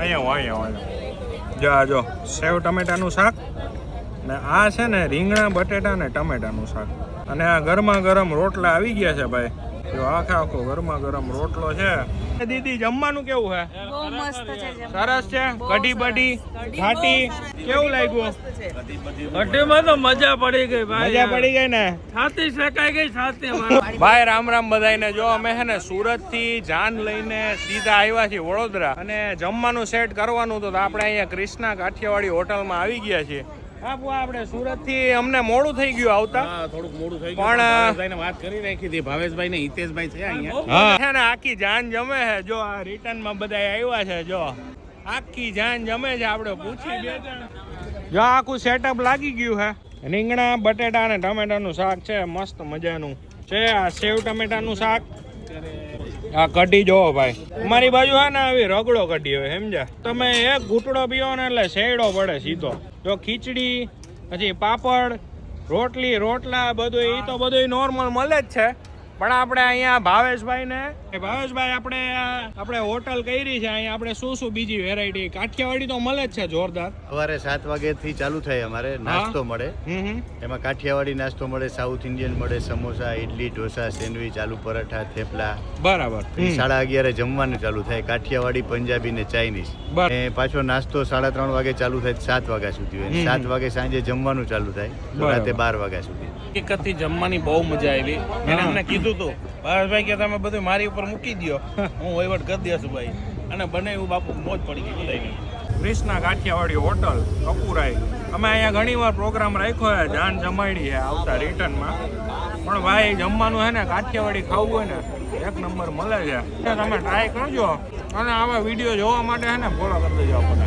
અહીંયા અહીંયા અહીંયા જો જો, સેવ ટમેટાનું શાક ને આ છે ને રીંગણા, બટેટા ને ટમેટાનું શાક. અને આ ગરમા ગરમ રોટલા આવી ગયા છે ભાઈ. જો આખે આખો ગરમા ગરમ રોટલો છે. દીદી જમવાનું કેવું છે? બહુ મસ્ત છે જમવાનું. સરસ છે? કઢી બઢી ઘાટી કેવું લાગ્યું? તો મજા પડી ગઈ ભાઈ મજા પડી ગઈ ને? છાતી શેકાઈ ગઈ છાતી. ભાઈ રામ રામ બધાને જો અમે છે ને સુરતથી જાન લઈને સીધા આવ્યા છીએ વડોદરા. અને જમવાનું સેટ કરવાનું તો આપણે અહીંયા ક્રિષ્ના કાઠિયાવાડી હોટલમાં આવી ગયા છીએ. હા બુઆ, આપણે સુરતથી અમને મોડું થઈ ગયું આવતા. થોડુંક મોડું થઈ પણ, ગયું ભાવેશભાઈને વાત કરી રાખી હતી. ભાવેશભાઈ ને હિતેશભાઈ છે અહીંયા. છે ને આખી જાન જમે છે. જો આ રિટર્નમાં બધા આવ્યા છે જો. આખી જાન જમે છે આપણે પૂછી બે જો આખું સેટઅપ લાગી ગયું છે. રીંગણા બટેટા અને ટમેટાનું શાક છે. મસ્ત મજાનું. છે આ સેવ ટમેટાનું શાક. આ કઢી જોવો ભાઈ. અમારી બાજુ હે ને આવી રગડો કઢી હોય સમજા તમે એક ઘૂંટડો પીવો ને એટલે શેડો પડે સીધો. જો ખીચડી, પછી પાપડ, રોટલી, રોટલા બધું એ તો બધું નોર્મલ મળે જ છે. પણ આપણે અહીંયા ભાવેશભાઈ ને એ ભાવેશભાઈ આપણે આપણે હોટલ કરી છે અહીંયા આપણે શું શું બીજી વેરાયટી કાઠિયાવાડી તો મળે જ છે જોરદાર. સવારે સાત વાગ્યાથી ચાલુ થાય અમારે નાસ્તો મળે. એમાં કાઠિયાવાડી નાસ્તો મળે સાઉથ ઇન્ડિયન મળે સમોસા ઇડલી ઢોસા સેન્ડવીચ આલુ પરાઠા થેપલા. બરાબર. સાડા અગિયારે જમવાનું ચાલુ થાય કાઠિયાવાડી પંજાબી ને ચાઇનીઝ પાછો નાસ્તો સાડા ત્રણ વાગે ચાલુ થાય સાત વાગ્યા સુધી હોય. સાત વાગે સાંજે જમવાનું ચાલુ થાય રાતે બાર વાગ્યા સુધી. હકીકતથી જમવાની બહુ મજા આવી. મેં અમને કીધું હતું ભાવેશભાઈ કે તમે બધું મારી ઉપર મૂકી દો હું વહીવટ કરી દઈશું ભાઈ અને બને એવું બાપુ મોજ પડી ગઈ બધાને ક્રિષ્ના કાઠિયાવાડી હોટલ, કપુરાઈ. અમે અહીંયા ઘણી વાર પ્રોગ્રામ રાખ્યો છે, જાન જમાડી છે આવતા રિટર્નમાં પણ ભાઈ, જમવાનું છે ને કાઠિયાવાડી ખાવું હોય ને, એક નંબર મળે છે. તમે ટ્રાય કરજો. અને આવા વીડિયો જોવા માટે છે ને ફોલો કરી દેજો આપણને